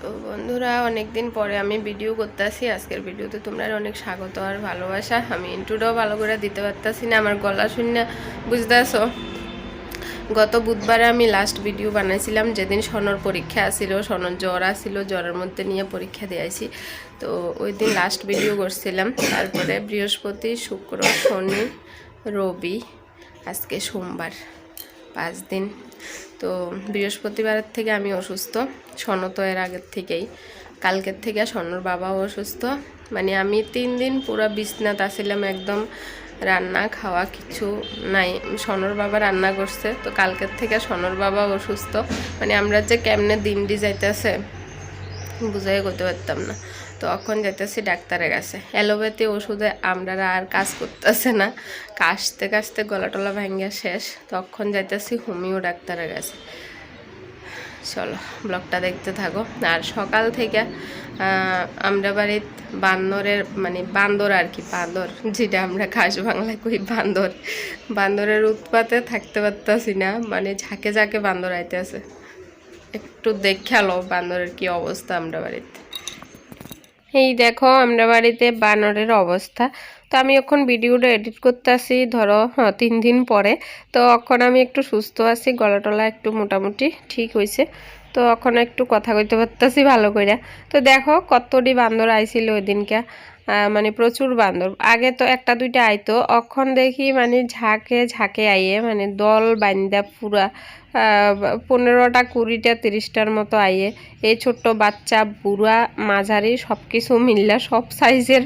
তো বন্ধুরা অনেক দিন পরে আমি ভিডিও করতেছি। আজকের ভিডিওতে তোমরা অনেক স্বাগত আর ভালোবাসা। আমি ইন্টুটাও ভালো করে দিতে পারতাছি না, আমার গলা শুনে বুঝতেছো। গত বুধবারে আমি লাস্ট ভিডিও বানাইছিলাম, যেদিন সনর পরীক্ষা আসছিল সনর জ্বর আসছিল জ্বরের মধ্যে নিয়ে পরীক্ষা দিয়েছি। তো ওই দিন লাস্ট ভিডিও করছিলাম, তারপরে বৃহস্পতি, শুক্র, শনি, রবি, আজকে সোমবার। পাঁচ দিন। তো বৃহস্পতিবারের থেকে আমি অসুস্থ। সন তো এর আগের থেকেই। কালকের থেকে সনর বাবাও অসুস্থ। মানে আমি তিন দিন পুরো বিছনাত আসছিলাম একদম রান্না, খাওয়া কিছু নাই। সনর বাবা রান্না করছে। তো কালকের থেকে সনর বাবা অসুস্থ। মানে আমরা যে কেমনে দিনডি যাইতেছে, বুঝাই করতে পারতাম না। তো এখন যাইতেছি ডাক্তারের কাছে। অ্যালোপ্যাথি ওষুধে আমরা আর কাজ করতেছে না। কাশতে কাশতে গলা টলা ভাঙ্গা শেষ। তখন যাইতেছি হোমিও ডাক্তারের কাছে। চলো, ব্লগটা দেখতে থাকো। আর সকাল থেকে আমরা বাড়ির বান্দরের মানে বান্দর আর কি, বান্দর, যেটা আমরা খাস বাংলায় কই বান্দর। বান্দরের উৎপাতে থাকতে পারতাছি না মানে ঝাঁকে ঝাঁকে বান্দর আইতে আছে একটু দেখাল বান্দরের কি অবস্থা আমরা বাড়িতে। এই দেখো আমরা বাড়িতে বানরের অবস্থা। তো আমি এখন ভিডিওটা এডিট করতে আসি ধরো হ্যাঁ, তিন দিন পরে। তো এখন আমি একটু সুস্থ আছি গলা টলা একটু মোটামুটি ঠিক হয়েছে তো এখন একটু কথা কইতে পারতেছি ভালো করে তো দেখো কতটি বান্দর আইছিল ওই দিনকে মানে প্রচুর বান্দর। আগে তো একটা দুইটা আইতো অখন দেখি মানে ঝাঁকে ঝাঁকে আইয়ে মানে দল বান্দা পুরা পনেরোটা, কুড়িটা, তিরিশটার মতো আইয়ে, এই ছোট্ট বাচ্চা, বুড়া, মাঝারি সব কিছু মিললা, সব সাইজের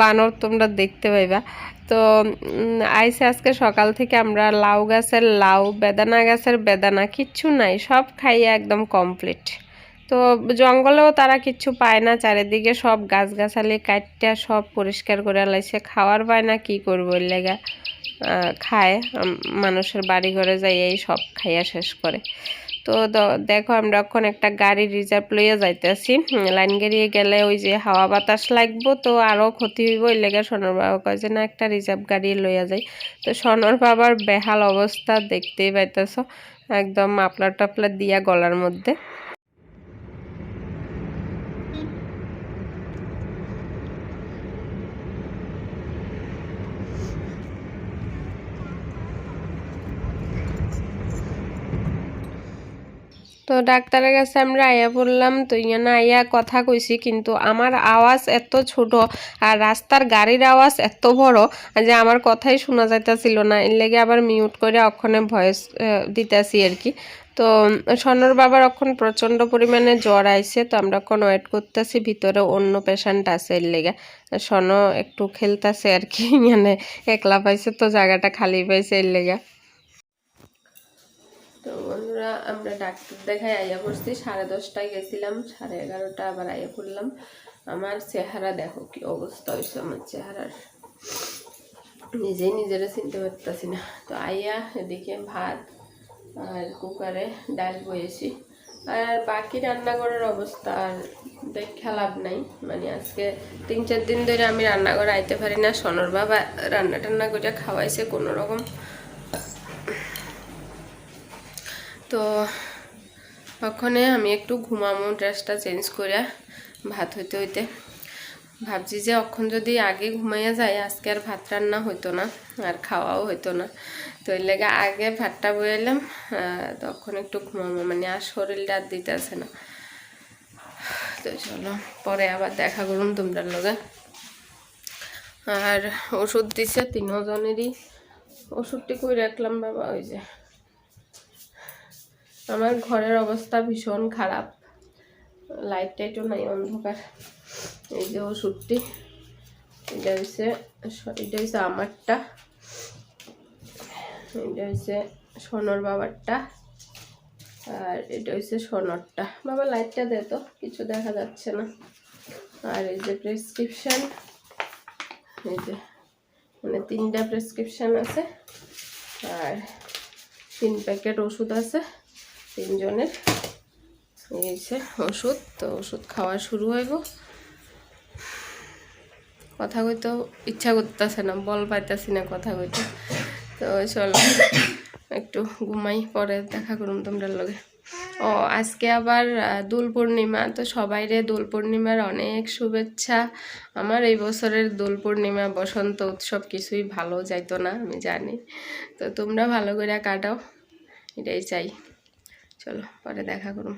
বানর তোমরা দেখতে পাইবা। তো আইসে আজকে সকাল থেকে আমরা লাউ গাছের লাউ, বেদানা গাছের বেদানা, কিচ্ছু নাই, সব খাইয়ে একদম কমপ্লিট তো জঙ্গলেও তারা কিচ্ছু পায় না, চারিদিকে সব গাছগাছালি কাটটা সব পরিষ্কার করে লাইছে, খাওয়ার পায় না, কি করব লেগা? খায় মানুষের বাড়ি ঘরে যাই এই সব খাইয়া শেষ করে। তো দেখো আমরা এখন একটা গাড়ি রিজার্ভ লইয়া যাইতেছি। লাইন গাড়িয়ে গেলে ওই যে হাওয়া বাতাস লাগবো, তো আরও ক্ষতি হইব ওই লেগে সোনর বাবা কয় যে, না, একটা রিজার্ভ গাড়ি লইয়া যাই। তো সোনর বাবার বেহাল অবস্থা দেখতেই পাইতেছ, একদম মাপলার টাপলার দিয়া গলার মধ্যে। Bye. তো ডাক্তারের কাছে আমরা আয়া বললাম, তো ইয়ানা আয়া কথা কইছি, কিন্তু আমার আওয়াজ এত ছোট আর রাস্তার গাড়ির আওয়াজ এত বড় যে আমার কথাই শোনা যাইতাছিল না। এর লেগে আবার মিউট করে অক্ষণে ভয়েস দিতেছি আর কি। তো সনর বাবার এখন প্রচণ্ড পরিমাণে জ্বর আইছে, তো আমরা এখন ওয়েট করতেছি, ভিতরে অন্য পেশেন্ট আছে এর লেগে। সন একটু খেলতেছে আর কি মানে একলা পাইছে তো জায়গাটা খালি পাইছে এর লেগে। তো বন্ধুরা, আমরা ডাক্তার দেখাই আইয়া পড়ছি। সাড়ে দশটায় গেছিলাম, সাড়ে এগারোটা আবার আইয়া পড়লাম। আমার চেহারা দেখো কি অবস্থা হয়েছে আমার চেহারার। নিজেই নিজেরা চিনতে পারতেছি না। তো আইয়া এদিকে ভাত আর কুকারে ডাল বয়েছি আর বাকি রান্নাঘরের অবস্থা আর দেখা লাভ নাই। মানে আজকে তিন চার দিন ধরে আমি রান্নাঘরে আইতে পারি না। সনর বাবা রান্না টান্না করে খাওয়াইছে কোনো রকম তো ওখানে আমি একটু ঘুমামো ড্রেসটা চেঞ্জ করে, ভাত হইতে হইতে। ভাবছি যে অখন যদি আগে ঘুমাইয়া যায়, আজকে আর ভাত রান্না হইতো না, আর খাওয়াও হইতো না। তো এর লেগে আগে ভাতটা বইলাম তখন একটু ঘুমামো মানে আর শরীরটা আর দিতেছে না। তো চলো, পরে আবার দেখা করুন তোমরা লগে। আর ওষুধ দিছে তিনজনেরই। ওষুধটি কই রাখলাম বাবা? ওই যে আমার ঘরের অবস্থা ভীষণ খারাপ। লাইট টাইটও নাই, অন্ধকার। এই যে ওষুধটি, এটা হচ্ছে এটা হচ্ছে আমারটা, এটা হচ্ছে সোনর বাবারটা, আর এটা হচ্ছে সোনরটা। বাবা লাইটটা দে তো, কিছু দেখা যাচ্ছে না। আর এই যে প্রেসক্রিপশন এই যে মানে তিনটা প্রেসক্রিপশন আছে, আর তিন প্যাকেট ওষুধ আছে। তিনজনের। এই ওষুধ, তো ওষুধ খাওয়া শুরু হইব কথা কইতেও ইচ্ছা করতেছে না, বল পাইতেছি না কথা কইতে। তো চলো, একটু ঘুমাই, পরে দেখা করুন তোমরা লগে। ও, আজকে আবার দোল পূর্ণিমা, তো সবাইরে দোল পূর্ণিমার অনেক শুভেচ্ছা। আমার এই বছরের দোল পূর্ণিমা, বসন্ত উৎসব কিছুই ভালো যাইতো না, আমি জানি। তো তোমরা ভালো করে কাটাও, এটাই চাই। চলো পরে দেখা করুম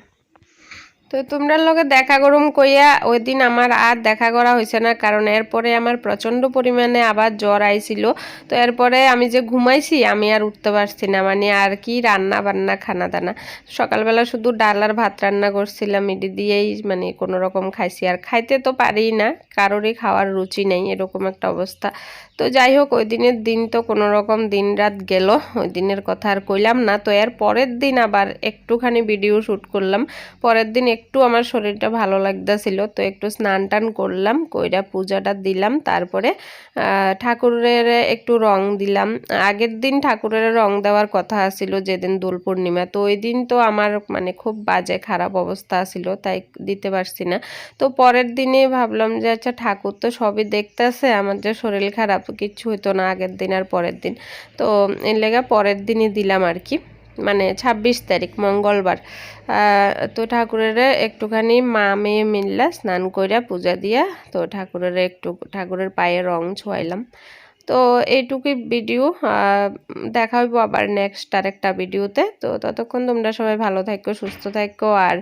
তো তোমরা লগে দেখা করুম কইয়া ওই দিন আমার আর দেখা করা হয়েছে না, কারণ এরপরে আমার প্রচণ্ড পরিমাণে আবার জ্বর আইছিল। তো এরপরে আমি যে ঘুমাইছি, আমি আর উঠতে পারছি না মানে আর কি রান্না বান্না, খানা দানা। সকালবেলা শুধু ডাল আর ভাত রান্না করছিলাম এটি দিয়েই মানে কোনো রকম খাইছি। আর খাইতে তো পারি না, কারোরই খাওয়ার রুচি নেই, এরকম একটা অবস্থা। তো যাই হোক ওই দিনের দিন তো কোনো রকম দিন রাত গেল ওই দিনের কথা আর কইলাম না। তো এর পরের দিন আবার একটুখানি ভিডিও শ্যুট করলাম। পরের দিন একটু আমার শরীরটা ভালো লাগতেছিল, তো একটু স্নান টান করলাম, কইরা পূজাটা দিলাম, তারপরে ঠাকুরের একটু রং দিলাম। আগের দিন ঠাকুরের রং দেওয়ার কথা ছিল যেদিন দোল পূর্ণিমা, তো ওই দিন তো আমার মানে খুব বাজে খারাপ অবস্থা ছিল তাই দিতে পারছি না। তো পরের দিনে ভাবলাম যে আচ্ছা ঠাকুর তো সবই দেখতেছে, আমার যে শরীর খারাপ, কিচ্ছু হতো না আগের দিন আর পরের দিন। তো এর লেগে পরের দিনই দিলাম আর কি। মানে ছাব্বিশ তারিখ, মঙ্গলবার। তো ঠাকুরের একটুখানি মা মেয়ে মিললা, স্নান কইরা পূজা দিয়া তো ঠাকুরের একটু, ঠাকুরের পায়ে রং ছোঁয়াইলাম। তো এইটুকুই ভিডিও দেখা হইব আবার নেক্সট আরেকটা ভিডিওতে তো। ততক্ষণ তোমরা সবাই ভালো থাকো সুস্থ থাকো আর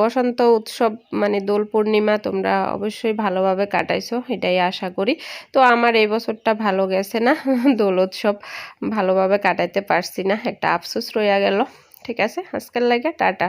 বসন্ত উৎসব মানে দোল পূর্ণিমা তোমরা অবশ্যই ভালোভাবে কাটাইছো, এটাই আশা করি। তো আমার এই বছরটা ভালো গেছে না, দোল উৎসব ভালোভাবে কাটাইতে পারছি না, একটা আফসোস রইয়া গেল। ঠিক আছে, আজকের লাগে টাটা।